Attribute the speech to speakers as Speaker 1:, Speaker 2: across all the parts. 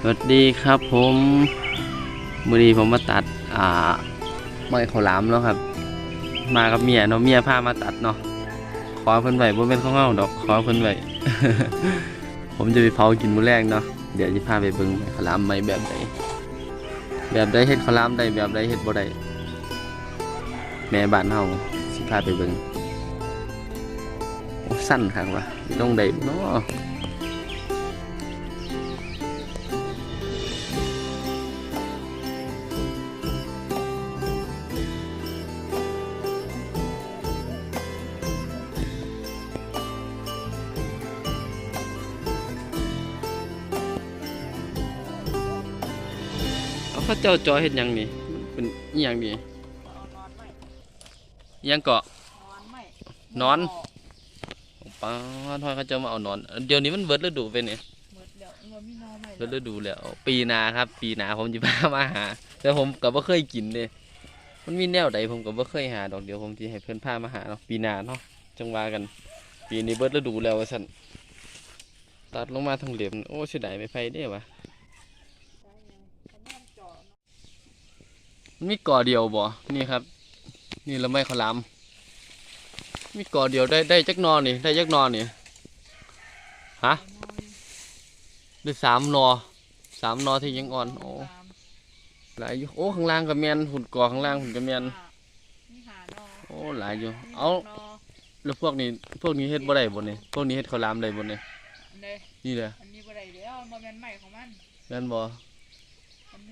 Speaker 1: สวัสดีครับผมมือนี้ผมมาตัด อ่าไม้ข้าวหลามแล้วครับ มากับเมียเนาะเมียพามาตัดเนาะขอเพิ่นไว้บ่เป็นข้าวเงาดอกขอเพิ่นไว้ ผมจะไปเผากินมื้อแรกเนาะเดี๋ยวจะพาไปเบิ่งไม้ข้าวหลามไม้แบบใดแบบใดเฮ็ดข้าวหลามได้แบบใดเฮ็ดบ่ได้แม่บ้านเฮาสิพาไปเบิ่งสั้นคักว่ะลงได้เนาะ เอาเขาเจ้าจอเฮ็ดหยังนี่เป็นอีหยังนี่อีหยังเกาะนอนป้าทอยเขาเจ้ามาเอานอน เดี๋ยวนี้มันเบิดฤดูไปเนี่ยเบิดฤดูแล้ว ปีหนาครับ ปีหนาผมจะพามาหา แต่ผมก็บ่เคยกินเลยมันมีแนวใดผมก็บ่เคยหาดอกเดี๋ยวผมสิให้เพิ่นพามาหาเนาะปีหนาเนาะจังว่ากัน ปีนี้เบิดฤดูแล้วว่าซั่นตัดลงมาทั้งเหลี่ยมโอ้เสียดายไม่ไผเด้วะ มันมีก่อเดียวบ่ นี่ครับ นี่ละไม่ขาวหลามมีก่อเดียวได้ได้จักนอนนี่ ได้จักนอนนี่ฮะได้สามนอสามนอที่ยังอ่อน โอ้หลายอยู่โอ้ข้างล่างก็แมนหุ่นก่อข้างล่างหุ่นก็แมนโอ้หลายอยู่ เอาแล้วพวกนี้พวกนี้เฮ็ดบ่ได้บ่นี่พวกนี้เฮ็ดข้าวหลามได้บ่นี่
Speaker 2: เลย
Speaker 1: นี่แหละ
Speaker 2: อันนี้บ่ได้เดี๋ยวมันเป็นใหม่ของมัน
Speaker 1: แม่นบ่
Speaker 2: อั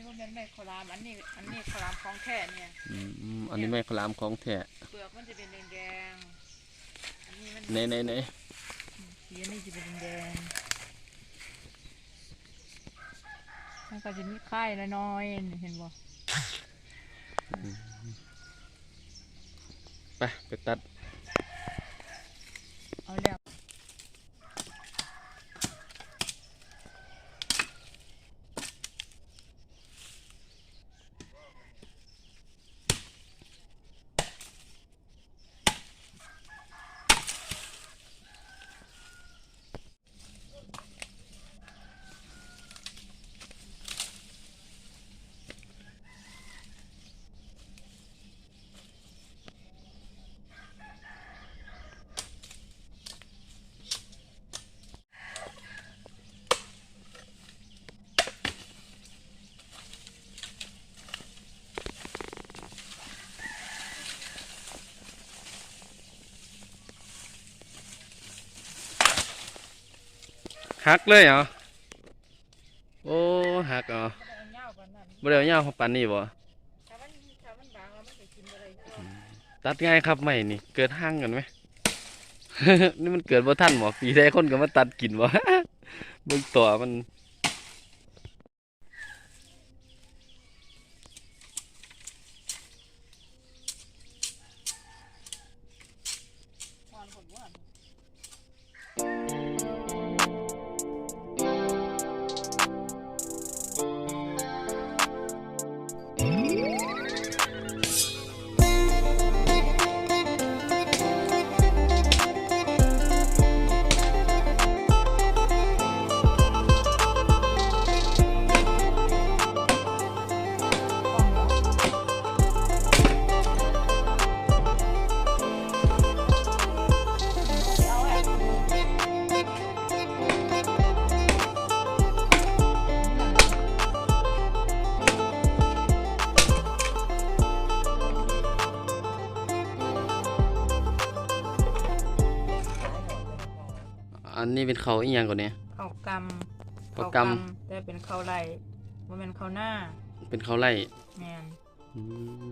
Speaker 2: นนี้บ่เป็นใหม่ขาวหลาม อันนี้ อันนี้ขาวหลามของแท้เนี่ย
Speaker 1: อืมอืมอันนี้ไม่ข้าวหลามของแท้
Speaker 2: เปลือกมันจะเป็นแดงๆอันนี้มัน
Speaker 1: ไหนไหนไหน
Speaker 2: สีอันนี้จะเป็นแดงมันก็จะมีไข่น้อยๆเห็นบ่
Speaker 1: ไปไปตัด
Speaker 2: เอาแล้ว
Speaker 1: หักเลยเหรอ โอ้หักเหรอ
Speaker 2: เอายาวกว่านั้น
Speaker 1: บ่ได้เอายาวเขาปานนี้บ่
Speaker 2: ถ้ามันถ้ามันบางแล้วมันจะกินบ่ได้ตัว
Speaker 1: ตัดง่ายครับไม่นี่ เกิดห่างกันไหม นี่มันเกิดบ่ทันบ่ปีใดคนก็มาตัดกินบ่เบิ่งตัวมัน อันนี้เป็นเขาอีหยังก่อนเนี่ย
Speaker 2: ข้าวก
Speaker 1: เขาำก
Speaker 2: แต่เป็นข้าวไรบ่แม่นข้าวหน้าำ
Speaker 1: เป็นเขาไล่
Speaker 2: แม่น
Speaker 1: อื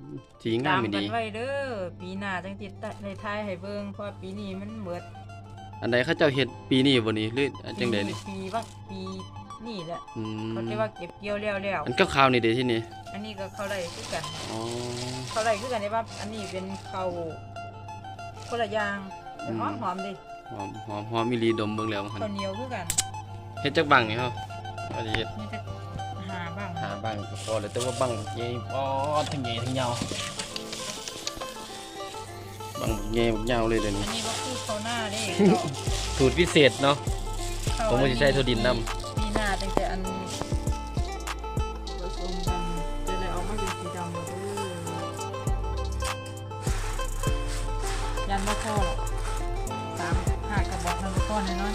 Speaker 1: มสีงา
Speaker 2: ตามม
Speaker 1: ไม่
Speaker 2: กั
Speaker 1: ดี
Speaker 2: นไว้เด้อปีหน้าจังติดในท้ายให้เบิ่งเพราะว่าปีนี้มันเบิด
Speaker 1: อันใดเขาเจ้าเฮ็ดปีนี้บ่นี่หรืออันจังใดนี่
Speaker 2: ปีว่าปีนี่แหละ
Speaker 1: อืม
Speaker 2: เขาเรียกว่าเก็บเกี่ยวแล้วแล้ว
Speaker 1: อันขาวๆนี่เด้ที่นี่
Speaker 2: อันนี้ก็ข้าวไรคือกัน
Speaker 1: อ๋อ
Speaker 2: ข้าวไรคือกันได้ว่าอันนี้เป็นข้าวคนละอย่างแต่หอมหอมๆดิ
Speaker 1: หอมหอมหอมมีรีดมเบิ่งแล้วมัน
Speaker 2: ข้าวเหนียวคือกัน
Speaker 1: เฮ็ดจักบังนี่เฮาว่าสิเฮ็ด
Speaker 2: นี่จะหาบ้าง
Speaker 1: หาบังก็พอแล้วแต่ว่าบังใหญ่อ๋อทั้งใหญ่ทั้งยาวบังใหญ่บักยาวเลยเดี๋ยว
Speaker 2: อั
Speaker 1: นี้
Speaker 2: นนี้ก็คือข้าวหน้าเด้
Speaker 1: สูตรพิเศษเนาะ
Speaker 2: ข้าว
Speaker 1: ผมก็สิใช้ถั่วดินนำ
Speaker 2: ปีตั้งแต่อันผสมกันจะเลยออกมาเป็นสีดำหมดเลยยันไม่พอหรอกสามห้ากระ บอกนั่นก้อนน้อย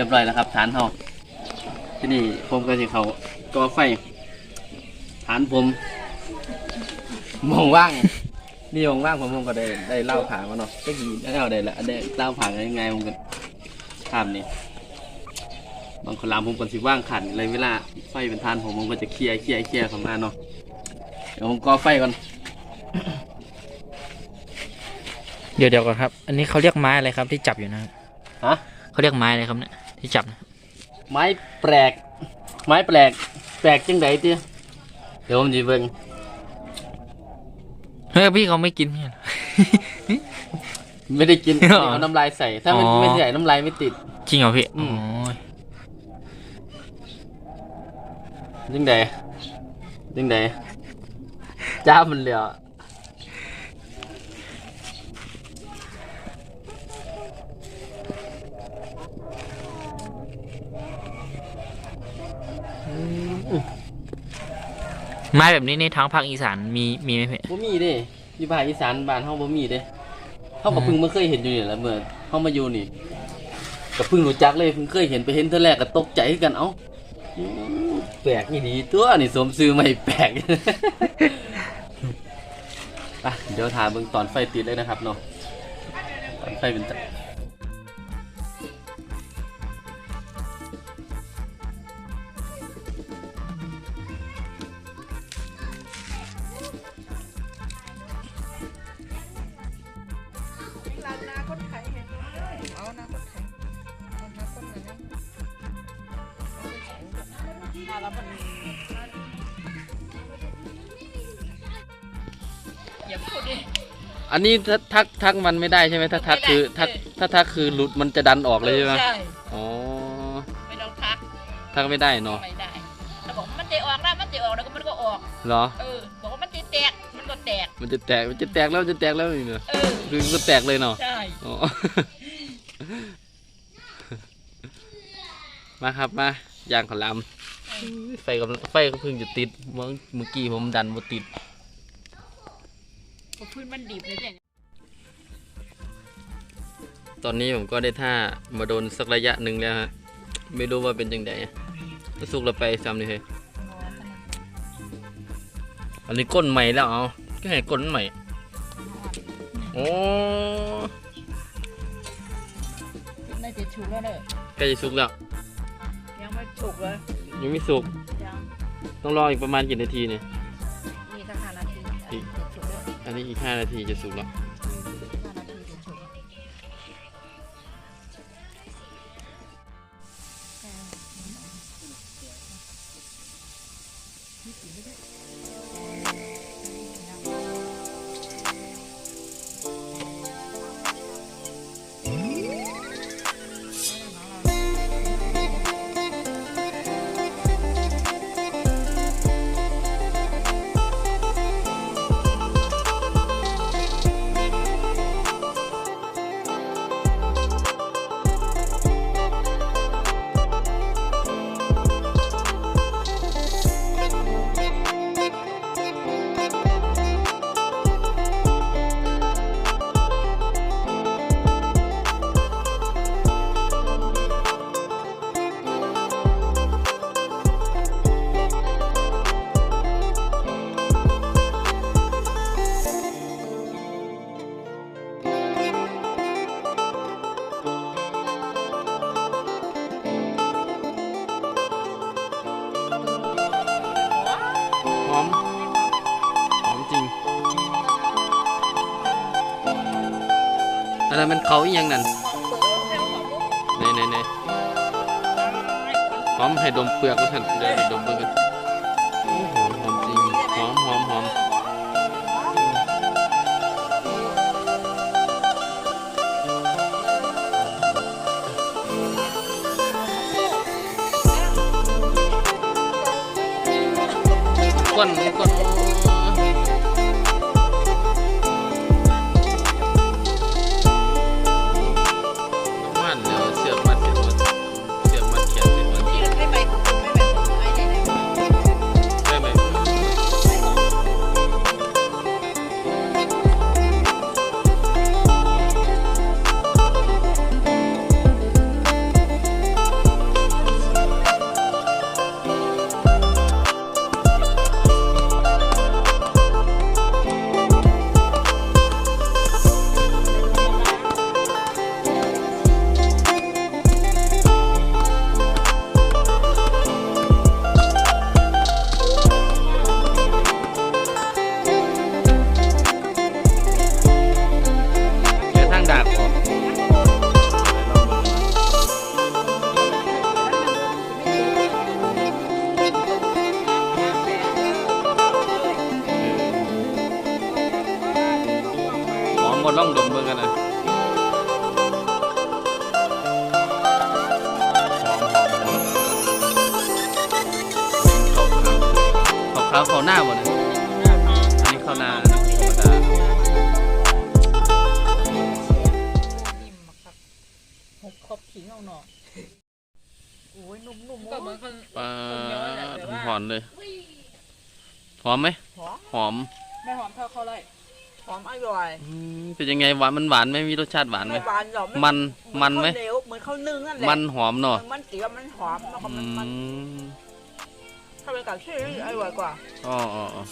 Speaker 1: รียบร้อยแล้วครับฐานเฮาที่นี่ผมก็สิเขาก่อไฟฐานผมมองว่างนี่มองว่างผมผมก็ได้ได้เล่าผางมาเนาะก็กี่ได้เอาได้ละได้เล่าผางยังไงผมก็ทำนี่บางคนลามผมก็สิว่างขันเลยเวลาไฟเป็นทานผมผมก็จะเคลียร์เคลียร์เคลียร์เข้ามาเนาะเดี๋ยวผมก่อไฟก่อน
Speaker 3: เดี๋ยวเดี๋ยวก่อนครับ อันนี้เขาเรียกไม้อะไรครับที่จับอยู่นะครับ
Speaker 1: ฮะ
Speaker 3: เขาเรียกไม้อะไรครับเนี่ย ที่จับนะ
Speaker 1: ไม้แปลก ไม้แปลก แปลกจังไดเตี้ยเดี๋ยวผมจะเบิ่ง
Speaker 3: เฮ้ยพี่เขาไม่กินเนี่ย
Speaker 1: ไม่ได้กิน
Speaker 3: อ๋อ
Speaker 1: เอาน้ำลายใส่ ถ้ามัน
Speaker 3: อ๋อ
Speaker 1: ไม่ใส่น้ำลายไม่ติด
Speaker 3: จริงเหรอพี่
Speaker 1: อื
Speaker 3: อ๋
Speaker 1: ม
Speaker 3: อ
Speaker 1: จังไดจังไดจ้ามันเหลียวอื
Speaker 3: ไม้แบบนี้ในทางภาคอีสานมีมีไหมพี่
Speaker 1: บ่มีเด้อยู่ภาคอีสานบ้านเฮาบ่มีเด้เฮาก็
Speaker 3: อืม
Speaker 1: เพิ่งมาเคยเห็นอยู่นี่แหละเมื่อเฮามาอยู่นี่ก็เพิ่งรู้จักเลยเพิ่งเคยเห็นไปเห็นเท่าแรกก็ตกใจกันเอ้าแปลกนี่ดีตัวนี่สมซื้อไม่แปลกไปเดี๋ยวถามเบิ่งตอนไฟติดเลยนะครับเนาะตอนไฟเป็น
Speaker 2: แล้วมันอย่าพูดดิ
Speaker 1: อันนี้ถ้าทักทักมันไม่ได้ใช่ไหมถ้าทักคือ
Speaker 2: ไม่ได้
Speaker 1: ทักถ้าทักคือหลุดมันจะดันออกเลยใช่ไหม
Speaker 2: ใช่
Speaker 1: อ๋อ
Speaker 2: ไม่ต้องทัก
Speaker 1: ทักไม่ได้เนาะ
Speaker 2: ไม่ได้ถ้าบอกมันจะออกนะมันจะออกแล้วก็มันก็ออก
Speaker 1: เหรอ
Speaker 2: เออบอกว่ามันจะแตกมันก็แตก
Speaker 1: มันจะแตกมันจะแตกแล้วมันจะแตกแล้วนี่เนาะ
Speaker 2: เออ
Speaker 1: คือมันก็แตกเลยเนาะ
Speaker 2: ใช่
Speaker 1: อ๋อมาครับมาย่างขาวหลาม ไฟกำลังไฟก็เพิ่งจะติด เมื่อเมื่อกี้ผมดันบ่ติด
Speaker 2: ก็พื้นมันดิบเลยเนี่ย
Speaker 1: ตอนนี้ผมก็ได้ท่ามาโดนสักระยะหนึ่งแล้วฮะ ไม่รู้ว่าเป็นจังไดรู้สุกเราไปซ้ำนี่เฮ้ยอันนี้ก้นใหม่แล้วเอาก็ให้ก้นใหม่ โอ้
Speaker 2: น่าจะฉุกแล้วเนอะ
Speaker 1: ใกล้จะสุกแล้ว
Speaker 2: ยังไม่ฉุกเลย
Speaker 1: ยังไม่สุกต้องรออีกประมาณกี่นาทีเนี่ย
Speaker 2: มีสักห้านาทีอันนี้
Speaker 1: อีกห้านาทีจะสุกแล้ว
Speaker 2: ห้านด้ อันนั้นมันเขาอีหยังนั่น
Speaker 4: เปิดแค่ของลูก
Speaker 2: ไหนไหนไหนหอมให้ดมเปลือกว่าฉันเดี๋ยวดมเปลือกกันโอ้หอมหอมจริงหอมหอมหอมก้นก้น ล่องดมเบิ่งกันนะหอมหอมหอมขาวขาขาวหน้าหมดเลยอันนี้ข้าวหน้าธรรมดา
Speaker 4: นิ่มมากครับหกครบขิงเอาหนอโอ้ยนุ่มๆก็เหมือนคน
Speaker 2: ปลา
Speaker 4: ห
Speaker 2: อมเลย หอมไหม
Speaker 4: หอม ไม่หอมเท่าเขาเลย อมอร่อย
Speaker 2: อืมเป็นยังไงหวานมันหวานไหมมีรสชาติหวานไหม
Speaker 4: ไม่หวานหรอก
Speaker 2: มันมันไหม
Speaker 4: เหเหลวเหมือนข้าวนึ่งนั่นแหละ
Speaker 2: มันหอมเนาะ
Speaker 4: มันเสียมันหอมแล้วก็
Speaker 2: อื
Speaker 4: มันมัน
Speaker 2: ม
Speaker 4: ถ้าเป็นกับชื่ออร่อยกว่า
Speaker 2: อ๋ออ๋ออ๋อ